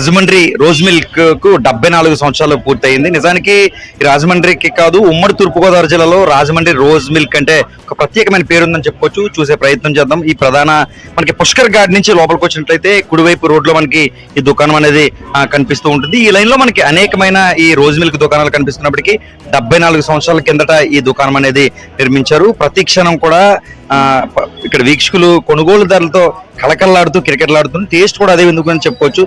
Rajahmundry rose మిల్క్కు డెబ్బై నాలుగు సంవత్సరాలు పూర్తయింది. నిజానికి ఈ రాజమండ్రికి కాదు ఉమ్మడి తూర్పుగోదావరి జిల్లాలో రాజమండ్రి రోజ్ మిల్క్ అంటే ఒక ప్రత్యేకమైన పేరు ఉందని చెప్పుకోవచ్చు. చూసే ప్రయత్నం చేద్దాం. ఈ ప్రధాన మనకి పుష్కర్ గార్డ్ నుంచి లోపలికి వచ్చినట్లయితే కుడివైపు రోడ్లో మనకి ఈ దుకాణం అనేది కనిపిస్తూ ఉంటుంది. ఈ లైన్లో మనకి అనేకమైన ఈ రోజ్ మిల్క్ దుకాణాలు కనిపిస్తున్నప్పటికీ డెబ్బై నాలుగు సంవత్సరాల కిందట ఈ దుకాణం అనేది నిర్మించారు. ప్రతి క్షణం కూడా ఇక్కడ వీక్షకులు కొనుగోలుదారులతో కలకల్లాడుతూ క్రికెట్లాడుతూ టేస్ట్ కూడా అదే ఎందుకు అని చెప్పుకోవచ్చు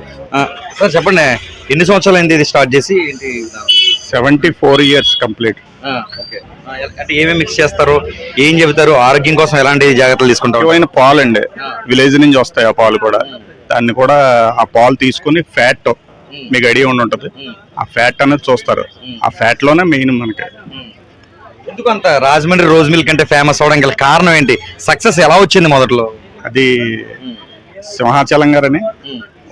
సార్ చెప్పండి ఎన్ని సంవత్సరాలు అయింది ఇది స్టార్ట్ చేసి? ఏంటి seventy four years complete. Okay. అంటే ఏమేమి మిక్స్ చేస్తారు? ఏం చెబుతారు? ఆరోగ్యం కోసం ఎలాంటి జాగ్రత్తలు తీసుకుంటారు? ముఖ్యమైన పాలు అండి విలేజ్ నుంచి వస్తాయి ఆ పాలు కూడా. దాన్ని కూడా ఆ పాలు తీసుకుని ఫ్యాట్ మీకు ఐడియా ఉండి ఉంటుంది. ఆ ఫ్యాట్ అనేది చూస్తారు. ఆ ఫ్యాట్లోనే మెయిన్ మనకి. ఎందుకు అంత రాజమండ్రి రోజ్ మిల్క్ అంటే ఫేమస్ అవడానికి గల కారణం ఏంటి? సక్సెస్ ఎలా వచ్చింది మొదట్లో? అది సింహాచలం గారని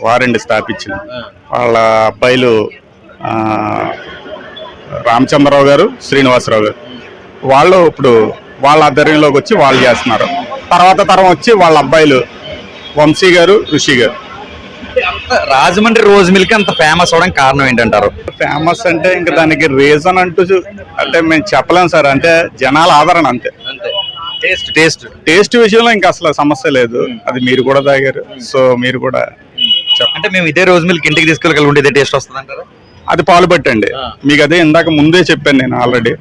వారండి స్థాపించింది వాళ్ళ అబ్బాయిలు రామచంద్రరావు గారు శ్రీనివాసరావు గారు. వాళ్ళు ఇప్పుడు వాళ్ళ ఆధ్వర్యంలోకి వచ్చి వాళ్ళు చేస్తున్నారు. తర్వాత తరం వచ్చి వాళ్ళ అబ్బాయిలు వంశీ గారు ఋషి గారు. రాజమండ్రి రోజ్ మిల్క్ అంత ఫేమస్ అవడానికి కారణం ఏంటంటారు? ఫేమస్ అంటే ఇంకా దానికి రీజన్ అంటూ అంటే మేము చెప్పలేం సార్. అంటే జనాల ఆదరణ అంతే. టేస్ట్ టేస్ట్ టేస్ట్ విషయంలో ఇంకా అసలు సమస్య లేదు. అది మీరు కూడా తాగారు. సో మీరు కూడా చెప్ప- అంటే మేము ఇదే రోజ్ మిల్క్ ఇంటికి తీసుకెళ్ళగలి ఉంటే ఇదే టేస్ట్ వస్తుంది అంటారా అది పాలు పట్టండి. మీకు అదే ఇందాక ముందే చెప్పాను నేను ఆల్రెడీ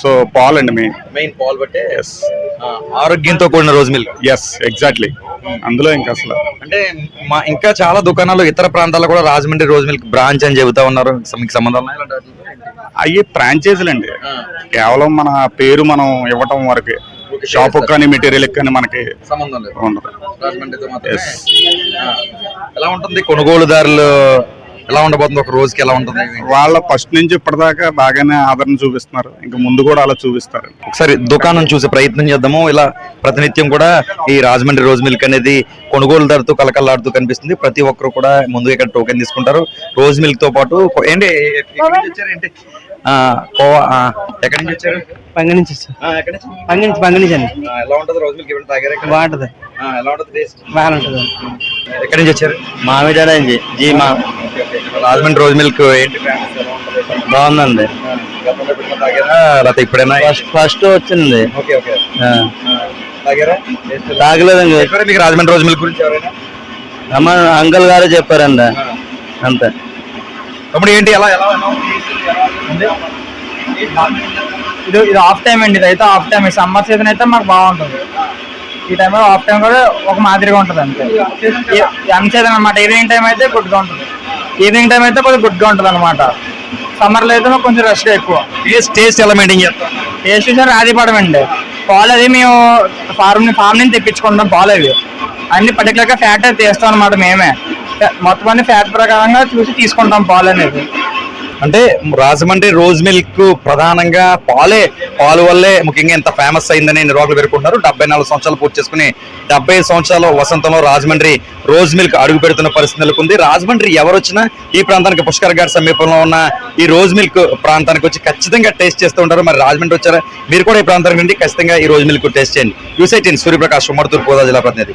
సో పాలు అండి మెయిన్ మెయిన్ పాలు బట్టే ఎస్ ఆరోగ్యంతో కూడిన రోజ్ మిల్క్. ఎస్ ఎగ్జాక్ట్లీ అందులో ఇంకా అసలు అంటే మా ఇంకా చాలా దుకాణాలు ఇతర ప్రాంతాల్లో కూడా రాజమండ్రి రోజ్ మిల్క్ బ్రాంచ్ అని చెబుతా ఉన్నారు. మీకు సంబంధం? అయ్యి ఫ్రాంచైజీలు అండి కేవలం మన పేరు మనం ఇవ్వటం వరకే షాప్ కానీ మెటీరియల్ కానీ మనకి సంబంధం లేదు. ఎలా ఉంటుంది? కొనుగోలుదారులు ఎలా ఉండబోతుంది? ఒక రోజుకి ఎలా ఉంటుంది? వాళ్ళ ఫస్ట్ నుంచి ఇప్పటిదాకా బాగానే ఆదరణ చూపిస్తున్నారు. ఇంకా ముందు కూడా అలా చూపిస్తారు. ఒకసారి దుకాణం చూసే ప్రయత్నం చేద్దాము. ఇలా ప్రతినిత్యం కూడా ఈ రాజమండ్రి రోజ్ మిల్క్ అనేది కొనుగోలుదారుతో కలకల్లాడుతూ కనిపిస్తుంది. ప్రతి ఒక్కరు కూడా ముందుగా ఇక్కడ టోకెన్ తీసుకుంటారు. రోజ్ మిల్క్తో పాటు ఏంటి? ఎక్కడి నుంచి వచ్చారు ఏంటి? ఆ, కోవా ఆ, ఎక్కడి నుంచి వచ్చారు? పంగ నుంచి పంగ పంగ అండి. ఎలా ఉంటుంది రోజ్ మిల్క్? తాగారు? బాగుంటది. ఎలా ఉంటుంది టేస్ట్ బాగా ఉంటుంది. ఎక్కడి నుంచి వచ్చారు? మామిడాడ అండి జీ మా రాజమండ్రి రోజ్ మిల్క్ ఏంటి? బాగుందండి. లేకపోతే ఇప్పుడైనా ఫస్ట్ ఫస్ట్ వచ్చింది. ఓకే? తాగలేదండి మీకు రాజమండ్రి రోజ్ మిల్క్ గురించి ఎవరైనా? అమ్మ అంకుల్ గారు చెప్పారండి అంతే. తమ్ముడు ఏంటి? ఎలా? ఇది ఇది ఆఫ్ టైం అండి. ఇది అయితే ఆఫ్ టైం సమ్మర్ సీజన్ అయితే మాకు బాగుంటుంది. ఈ టైంలో ఆఫ్ టైం కూడా ఒక మాదిరిగా ఉంటుంది అంతే. సీజన్ అనమాట ఈవినింగ్ టైం అయితే గుడ్గా ఉంటుంది. ఈవినింగ్ టైం అయితే కొద్దిగా గుడ్గా ఉంటుంది అనమాట సమ్మర్లో అయితే మాకు కొంచెం రష్గా ఎక్కువ. టేస్ట్ టేస్ట్ ఎలా మెయింటైన్ చేస్తాం టేస్ట్ చూసారు ఆదిపడం అండి. పాలు అది మేము ఫార్మ్ ఫార్మ్ నుంచి తెప్పించుకుంటాం పాలు అవి. అన్ని పర్టికులర్గా ఫ్యాట్ అయితే తీస్తాం అనమాట మేమే. మొత్తం అన్ని ఫ్యాట్ ప్రకారంగా చూసి తీసుకుంటాం పాలు అనేది. అంటే రాజమండ్రి రోజ్ మిల్క్ ప్రధానంగా పాలే పాలు వల్లే ముఖ్యంగా ఎంత ఫేమస్ అయిందని నిర్వాహకులు పేర్కొంటున్నారు. డెబ్బై నాలుగు సంవత్సరాలు పూర్తి చేసుకుని డెబ్బై సంవత్సరాల వసంతంలో రాజమండ్రి రోజ్ మిల్క్ అడుగు పెడుతున్న పరిస్థితి నెలకొంది. రాజమండ్రి ఎవరు వచ్చినా ఈ ప్రాంతానికి పుష్కర్ గారి సమీపంలో ఉన్న ఈ రోజ్ మిల్క్ ప్రాంతానికి వచ్చి ఖచ్చితంగా టేస్ట్ చేస్తూ ఉంటారు. మరి రాజమండ్రి వచ్చారా? మీరు కూడా ఈ ప్రాంతానికి నుండి ఖచ్చితంగా ఈ రోజ్ మిల్క్ టేస్ట్ చేయండి. యూసైటిన్ సూర్యప్రకాష్ ఉమ్మడి తూర్పు గోదావరి జిల్లా ప్రతినిధి.